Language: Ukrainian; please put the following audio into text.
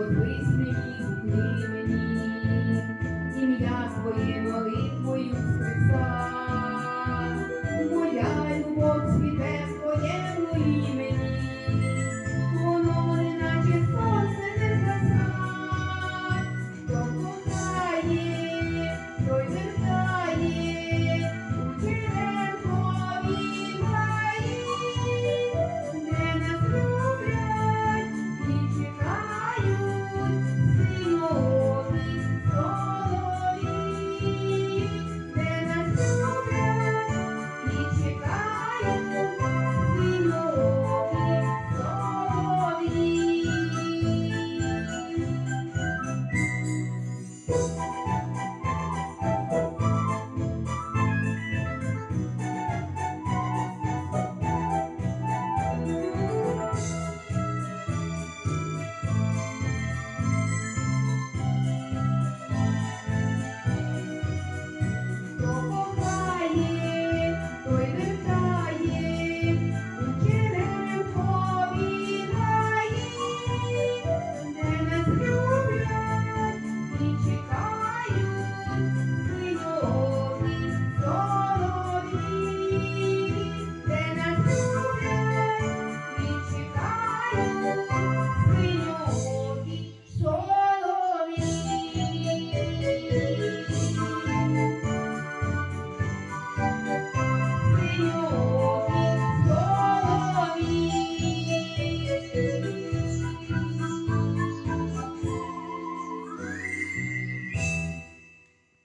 Скажи мені, гукни мені,